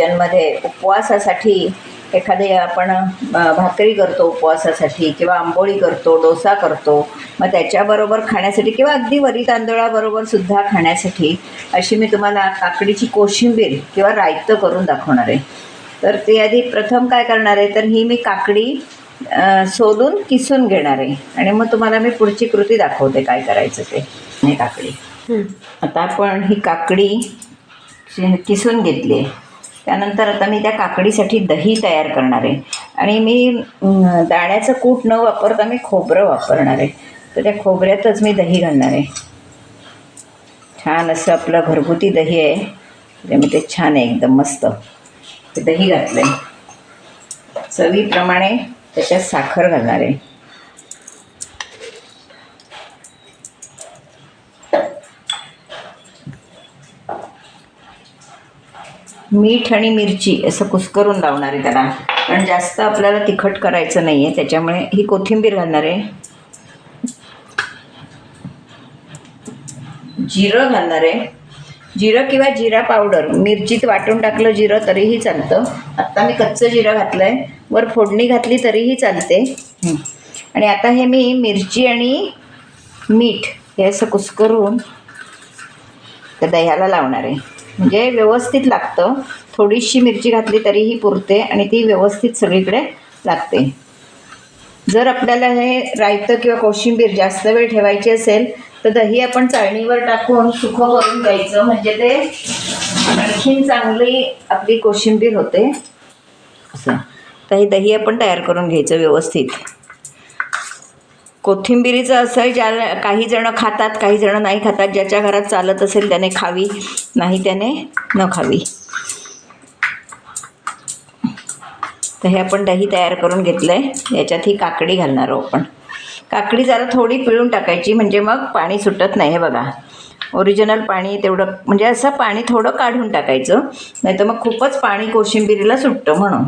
किचनमध्ये उपवासासाठी एखादी आपण भाकरी करतो उपवासासाठी किंवा आंबोळी करतो डोसा करतो मग त्याच्याबरोबर खाण्यासाठी किंवा अगदी वरी तांदळाबरोबर सुद्धा खाण्यासाठी अशी मी तुम्हाला काकडीची कोशिंबीर किंवा रायतं करून दाखवणार आहे. तर ते आधी प्रथम काय करणार आहे तर ही मी काकडी सोलून किसून घेणार आहे. आणि मग तुम्हाला मी पुढची कृती दाखवते काय करायचं ते ही काकडी. आता आपण ही काकडी किसून घेतली आहे. त्यानंतर आता मी त्या काकडीसाठी दही तयार करणार आहे. आणि मी दाण्याचं कूट न वापरता मी खोबरं वापरणार आहे. तर त्या खोबऱ्यातच मी दही घालणार आहे. छान असं आपलं घरगुती दही आहे. म्हणजे त्यामुळे ते छान आहे एकदम मस्त. ते दही घातलं आहे चवीप्रमाणे त्याच्यात साखर घालणार आहे. मीठ आणि मिरची असं कुस्करून लावणार आहे त्याला. कारण जास्त आपल्याला तिखट करायचं नाही आहे त्याच्यामुळे ही कोथिंबीर घालणार आहे. जिरं घालणार आहे. जिरं किंवा जिरा पावडर मिरचीत वाटून टाकलं जिरं तरीही चालतं. आत्ता मी कच्चं जिरं घातलं आहे वर फोडणी घातली तरीही चालते. आणि आता हे मी मिरची आणि मीठ हे असं कुस्करून त्या दह्याला लावणार आहे. म्हणजे व्यवस्थित लागतं. थोडीशी मिरची घातली तरीही पुरते आणि ती व्यवस्थित सगळीकडे लागते. जर आपल्याला हे रायतं किंवा कोशिंबीर जास्त वेळ ठेवायची असेल तर दही आपण चाळणीवर टाकून सुखं करून घ्यायचं. म्हणजे ते आणखीन चांगली आपली कोशिंबीर होते. असं. तर हे दही आपण तयार करून घ्यायचं व्यवस्थित. कोथिंबिरीचं असं ज्या काही जणं खातात काही जणं नाही खातात ज्याच्या घरात चालत असेल त्याने खावी नाही त्याने न खावी. तर हे आपण दही तयार करून घेतलं आहे याच्यात ही काकडी घालणार आहोत आपण. काकडी जरा थोडी पिळून टाकायची म्हणजे मग पाणी सुटत नाही हे बघा. ओरिजिनल पाणी तेवढं म्हणजे असं पाणी थोडं काढून टाकायचं नाही तर मग खूपच पाणी कोशिंबिरीला सुटतं म्हणून.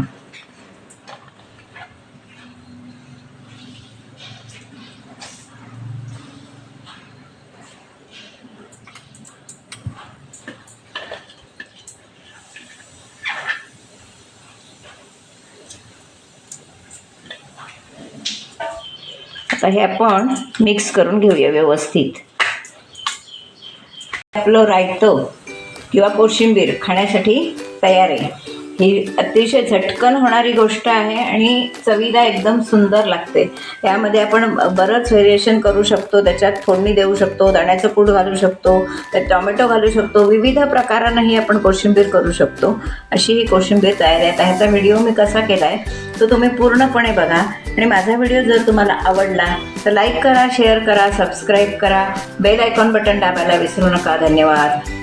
आता हे आपण मिक्स करून घेऊया व्यवस्थित. आपलं रायतं किंवा कोशिंबीर खाण्यासाठी तयार आहे. ही अतिशय झटकन होणारी गोष्ट आहे आणि चवीला एकदम सुंदर लागते. त्यामध्ये आपण बरंच व्हेरिएशन करू शकतो त्याच्यात फोडणी देऊ शकतो दाण्याचं पूड घालू शकतो त्यात टॉमॅटो घालू शकतो विविध प्रकारांनाही आपण कोशिंबीर करू शकतो. अशी ही कोशिंबीर तयार आहे. आता ह्याचा व्हिडिओ मी कसा केला आहे तो तुम्ही पूर्णपणे बघा. आणि माझा व्हिडिओ जर तुम्हाला आवडला तर लाईक करा शेअर करा सबस्क्राईब करा. बेल आयकॉन बटन दाबायला विसरू नका. धन्यवाद.